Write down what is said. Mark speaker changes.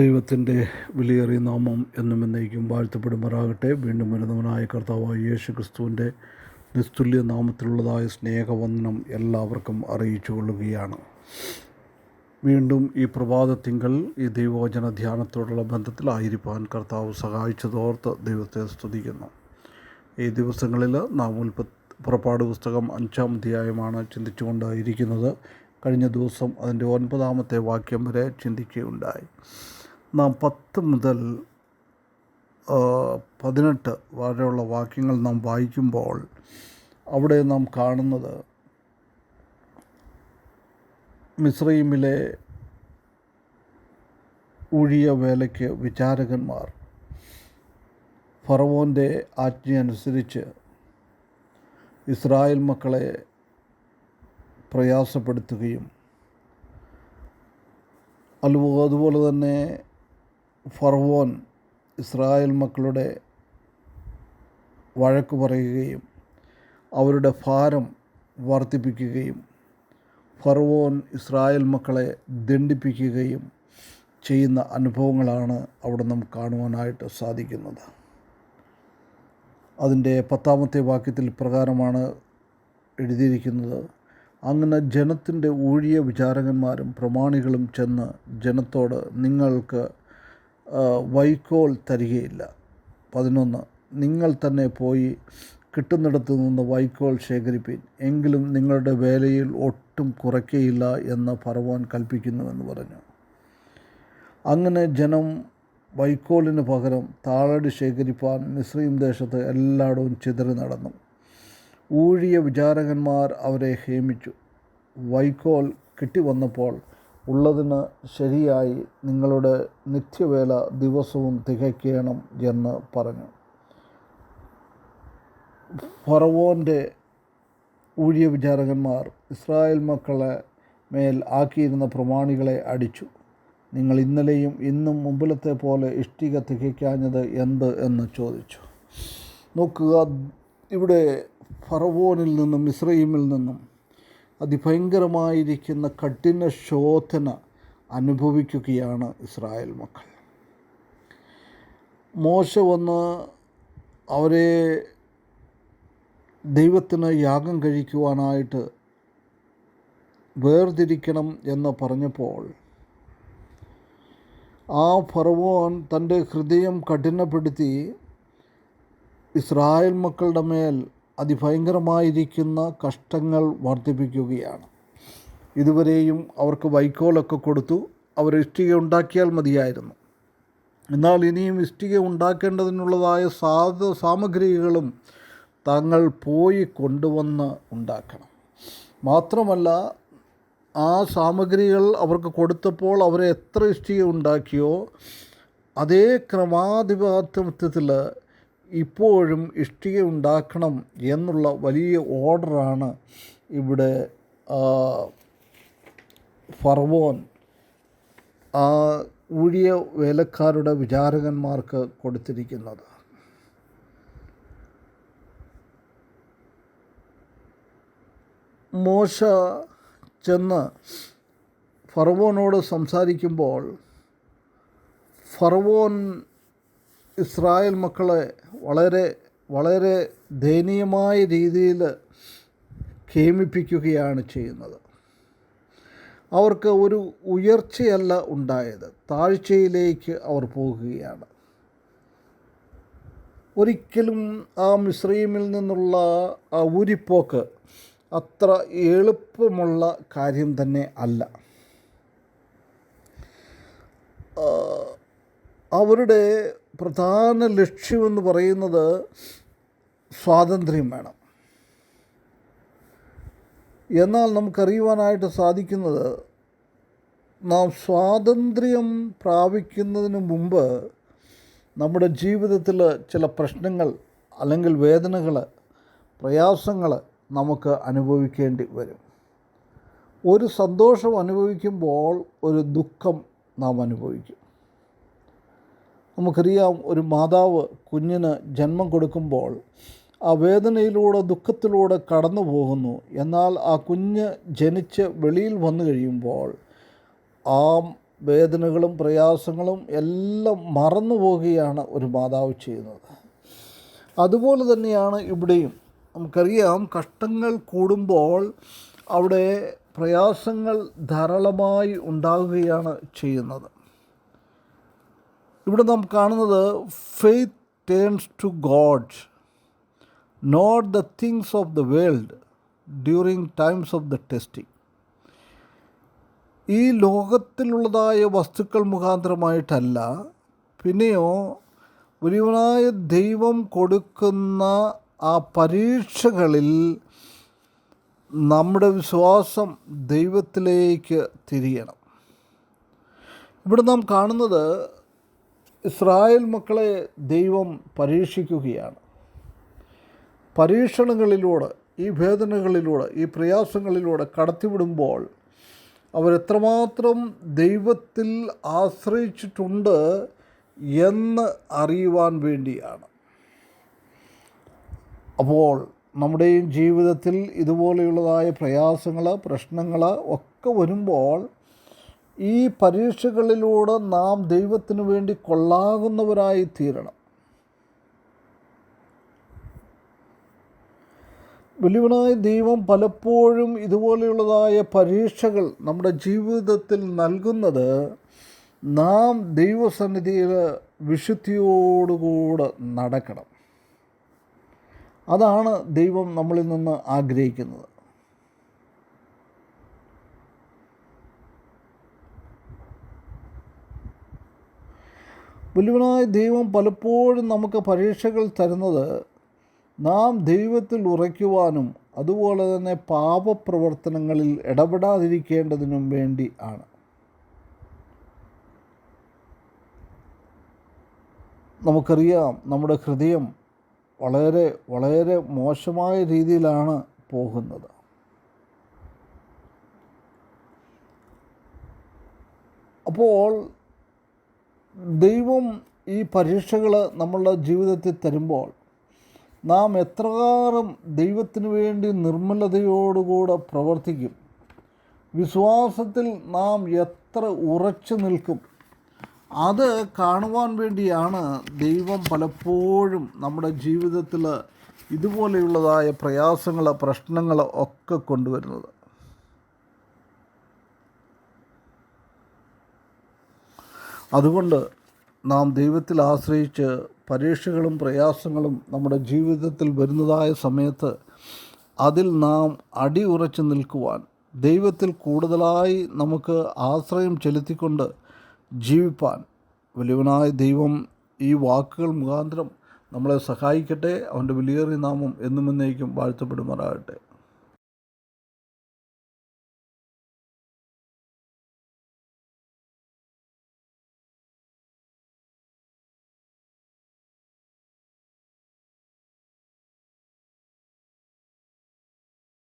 Speaker 1: ദൈവത്തിന്റെ വിലയേറിയ നാമം എന്നും എന്നേക്കും വാഴ്ത്തപ്പെടുമാറാകട്ടെ. വീണ്ടും വരുന്നവനായ കർത്താവായ യേശു ക്രിസ്തുവിന്റെ നിസ്തുല്യ നാമത്തിലുള്ളതായ സ്നേഹവന്ദനം എല്ലാവർക്കും അറിയിച്ചു കൊള്ളുകയാണ്. വീണ്ടും ഈ പ്രഭാതത്തിങ്കൾ ഈ ദൈവവചന ധ്യാനത്തോടുള്ള ബന്ധത്തിലായിരിക്കാൻ കർത്താവ് സഹായിച്ചതോർത്ത് ദൈവത്തെ സ്തുതിക്കുന്നു. ഈ ദിവസങ്ങളിൽ നാം ഉൽപ്പ പുറപ്പാട് പുസ്തകം അഞ്ചാം അധ്യായമാണ് ചിന്തിച്ചുകൊണ്ടായിരിക്കുന്നത്. കഴിഞ്ഞ ദിവസം അതിന്റെ ഒൻപതാമത്തെ വാക്യം വരെ ചിന്തിക്കുകയുണ്ടായി. നാം പത്ത് മുതൽ പതിനെട്ട് വരെയുള്ള വാക്യങ്ങൾ നാം വായിക്കുമ്പോൾ അവിടെ നാം കാണുന്നത് മിസ്രൈമിലെ ഊഴിയ വേലയ്ക്ക് വിചാരകന്മാർ ഫറവോന്റെ ആജ്ഞയനുസരിച്ച് ഇസ്രായേൽ മക്കളെ പ്രയാസപ്പെടുത്തുകയും അതുപോലെ തന്നെ ഫറവോൻ ഇസ്രായേൽ മക്കളുടെ വഴക്ക് പറയുകയും അവരുടെ ഭാരം വർദ്ധിപ്പിക്കുകയും ഫർവോൻ ഇസ്രായേൽ മക്കളെ ദണ്ഡിപ്പിക്കുകയും ചെയ്യുന്ന അനുഭവങ്ങളാണ് അവിടെ നമുക്ക് കാണുവാനായിട്ട് സാധിക്കുന്നത്. അതിന്റെ പത്താമത്തെ വാക്യത്തിൽ പ്രകാരമാണ് എഴുതിയിരിക്കുന്നത് അങ്ങനെ ജനത്തിന്റെ ഊഴിയ വിചാരകന്മാരും പ്രമാണികളും ചെന്ന് ജനത്തോട് നിങ്ങൾക്ക് വൈക്കോൽ തരികയില്ല. പതിനൊന്ന് നിങ്ങൾ തന്നെ പോയി കിട്ടുന്നിടത്ത് നിന്ന് വൈക്കോൽ ശേഖരിപ്പിൻ. എങ്കിലും നിങ്ങളുടെ വേലയിൽ ഒട്ടും കുറയ്ക്കയില്ല എന്ന് ഫറവോൻ കൽപ്പിക്കുന്നുവെന്ന് പറഞ്ഞു. അങ്ങനെ ജനം വൈക്കോലിന് പകരം താളടി ശേഖരിപ്പാൻ മിശ്രീം ദേശത്ത് എല്ലായിടവും ചിതറി നടന്നു. ഊഴിയ വിചാരകന്മാർ അവരെ ഹേമിച്ചു. വൈക്കോൽ കിട്ടിവന്നപ്പോൾ ഉള്ളതിന് ശരിയായി നിങ്ങളുടെ നിത്യവേല ദിവസവും തികയ്ക്കണം എന്ന് പറഞ്ഞു. ഫറവോന്റെ ഊഴിയ വിചാരകന്മാർ ഇസ്രായേൽ മക്കളെ മേൽ ആക്കിയിരുന്ന പ്രമാണികളെ അടിച്ചു. നിങ്ങൾ ഇന്നലെയും ഇന്നും മുമ്പിലത്തെ പോലെ ഇഷ്ടിക തികയ്ക്കാഞ്ഞത് എന്ത്? എന്ന് ചോദിച്ചു. നോക്കുക ഇവിടെ ഫറവോനിൽ നിന്നും ഇസ്രൈമിൽ നിന്നും അതിഭയങ്കരമായിരിക്കുന്ന കഠിന ശോധന അനുഭവിക്കുകയാണ് ഇസ്രായേൽ മക്കൾ. മോശ വന്ന് അവരെ ദൈവത്തിന് യാഗം കഴിക്കുവാനായിട്ട് വേർതിരിക്കണം എന്ന് പറഞ്ഞപ്പോൾ ആ ഫറവോൻ തന്റെ ഹൃദയം കഠിനപ്പെടുത്തി ഇസ്രായേൽ മക്കളുടെ മേൽ അതിഭയങ്കരമായിരിക്കുന്ന കഷ്ടങ്ങൾ വർദ്ധിപ്പിക്കുകയാണ്. ഇതുവരെയും അവർക്ക് വൈക്കോലൊക്കെ കൊടുത്തു. അവർ ഇഷ്ടിക ഉണ്ടാക്കിയാൽ മതിയായിരുന്നു. എന്നാൽ ഇനിയും ഇഷ്ടിക ഉണ്ടാക്കേണ്ടതിനുള്ളതായ സാധ സാമഗ്രികളും തങ്ങൾ പോയി കൊണ്ടുവന്ന് ഉണ്ടാക്കണം. മാത്രമല്ല ആ സാമഗ്രികൾ അവർക്ക് കൊടുത്തപ്പോൾ അവരെ എത്ര ഇഷ്ടിക ഉണ്ടാക്കിയോ അതേ ക്രമാധിപത്യത്തിൽ ഇപ്പോഴും ഇഷ്ടിക ഉണ്ടാക്കണം എന്നുള്ള വലിയ ഓർഡറാണ് ഇവിടെ ഫർവോൻ. ഊഴിയ വേലക്കാരുടെ വിചാരകന്മാർക്ക് കൊടുത്തിരിക്കുന്നത്. മോശ ചെന്ന് ഫർവോനോട് സംസാരിക്കുമ്പോൾ ഫറവോൻ ഇസ്രായേൽ മക്കളെ വളരെ വളരെ ദയനീയമായ രീതിയിൽ ക്ഷേമിപ്പിക്കുകയാണ് ചെയ്യുന്നത്. അവർക്ക് ഒരു ഉയർച്ചയല്ല ഉണ്ടായത്. താഴ്ചയിലേക്ക് അവർ പോകുകയാണ്. ഒരിക്കലും ആ മിശ്രീമിൽ നിന്നുള്ള ആ ഊരിപ്പോക്ക് അത്ര എളുപ്പമുള്ള കാര്യം തന്നെ അല്ല. അവരുടെ പ്രധാന ലക്ഷ്യമെന്ന് പറയുന്നത് സ്വാതന്ത്ര്യം വേണം. എന്നാൽ നമുക്കറിയുവാനായിട്ട് സാധിക്കുന്നത് നാം സ്വാതന്ത്ര്യം പ്രാപിക്കുന്നതിന് മുമ്പ് നമ്മുടെ ജീവിതത്തിൽ ചില പ്രശ്നങ്ങൾ അല്ലെങ്കിൽ വേദനകൾ പ്രയാസങ്ങൾ നമുക്ക് അനുഭവിക്കേണ്ടി വരും. ഒരു സന്തോഷം അനുഭവിക്കുമ്പോൾ ഒരു ദുഃഖം നാം അനുഭവിക്കും. നമുക്കറിയാം ഒരു മാതാവ് കുഞ്ഞിന് ജന്മം കൊടുക്കുമ്പോൾ ആ വേദനയിലൂടെ ദുഃഖത്തിലൂടെ കടന്നു പോകുന്നു. എന്നാൽ ആ കുഞ്ഞ് ജനിച്ച് വെളിയിൽ വന്നു കഴിയുമ്പോൾ ആ വേദനകളും പ്രയാസങ്ങളും എല്ലാം മറന്നു പോവുകയാണ് ഒരു മാതാവ് ചെയ്യുന്നത്. അതുപോലെ തന്നെയാണ് ഇവിടെയും. നമുക്കറിയാം കഷ്ടങ്ങൾ കൂടുമ്പോൾ അവിടെ പ്രയാസങ്ങൾ ധാരാളമായി ഉണ്ടാകുകയാണ് ചെയ്യുന്നത്. ഇവിടെ നാം കാണുന്നത് faith turns to god not the things of the world during times of the testing ഈ ലോകത്തിലുള്ളതായ വസ്തുക്കൾ മുഖാന്തരമായിട്ടല്ല പിന്നെയോ ഒരുവനായ ദൈവം കൊടുക്കുന്ന ആ പരീക്ഷകളിൽ നമ്മുടെ വിശ്വാസം ദൈവത്തിലേക്ക് തിരിയണം. ഇവിടെ നാം കാണുന്നത് ഇസ്രായേൽ മക്കളെ ദൈവം പരീക്ഷിക്കുകയാണ്. പരീക്ഷണങ്ങളിലൂടെ ഈ വേദനകളിലൂടെ ഈ പ്രയാസങ്ങളിലൂടെ കടത്തിവിടുമ്പോൾ അവരെത്രമാത്രം ദൈവത്തിൽ ആശ്രയിച്ചിട്ടുണ്ട് എന്ന് അറിയുവാൻ വേണ്ടിയാണ്. അപ്പോൾ നമ്മുടെയും ജീവിതത്തിൽ ഇതുപോലെയുള്ളതായ പ്രയാസങ്ങൾ പ്രശ്നങ്ങൾ ഒക്കെ വരുമ്പോൾ ഈ പരീക്ഷകളിലൂടെ നാം ദൈവത്തിനു വേണ്ടി കൊള്ളാകുന്നവരായി തീരണം. വലിയവനായ ദൈവം പലപ്പോഴും ഇതുപോലെയുള്ളതായ പരീക്ഷകൾ നമ്മുടെ ജീവിതത്തിൽ നൽകുന്നത് നാം ദൈവസന്നിധിയിൽ വിശുദ്ധിയോടുകൂടെ നടക്കണം. അതാണ് ദൈവം നമ്മളിൽ നിന്ന് ആഗ്രഹിക്കുന്നത്. വലിയവനായ ദൈവം പലപ്പോഴും നമുക്ക് പരീക്ഷകൾ തരുന്നത് നാം ദൈവത്തിൽ ഉറയ്ക്കുവാനും അതുപോലെ തന്നെ പാപപ്രവർത്തനങ്ങളിൽ ഇടപെടാതിരിക്കേണ്ടതിനും വേണ്ടി ആണ്. നമുക്കറിയാം നമ്മുടെ ഹൃദയം വളരെ വളരെ മോശമായ രീതിയിലാണ് പോകുന്നത്. അപ്പോൾ ദൈവം ഈ പരീക്ഷകൾ നമ്മളുടെ ജീവിതത്തിൽ തരുമ്പോൾ നാം എത്രകാലം ദൈവത്തിന് വേണ്ടി നിർമ്മലതയോടുകൂടെ പ്രവർത്തിക്കും. വിശ്വാസത്തിൽ നാം എത്ര ഉറച്ചു നിൽക്കും. അത് കാണുവാൻ വേണ്ടിയാണ് ദൈവം പലപ്പോഴും നമ്മുടെ ജീവിതത്തിൽ ഇതുപോലെയുള്ളതായ പ്രയാസങ്ങൾ പ്രശ്നങ്ങൾ ഒക്കെ കൊണ്ടുവരുന്നത്. അതുകൊണ്ട് നാം ദൈവത്തിൽ ആശ്രയിച്ച് പരീക്ഷകളും പ്രയാസങ്ങളും നമ്മുടെ ജീവിതത്തിൽ വരുന്നതായ സമയത്ത് അതിൽ നാം അടി ഉറച്ചു നിൽക്കുവാൻ ദൈവത്തിൽ കൂടുതലായി നമുക്ക് ആശ്രയം ചെലുത്തിക്കൊണ്ട് ജീവിപ്പാൻ വലിയവനായ ദൈവം ഈ വാക്കുകൾ മുഖാന്തരം നമ്മളെ സഹായിക്കട്ടെ. അവന്റെ വിലയേറിയ നാമം എന്നും എന്നേക്കും വാഴ്ത്തപ്പെടുമാറാകട്ടെ.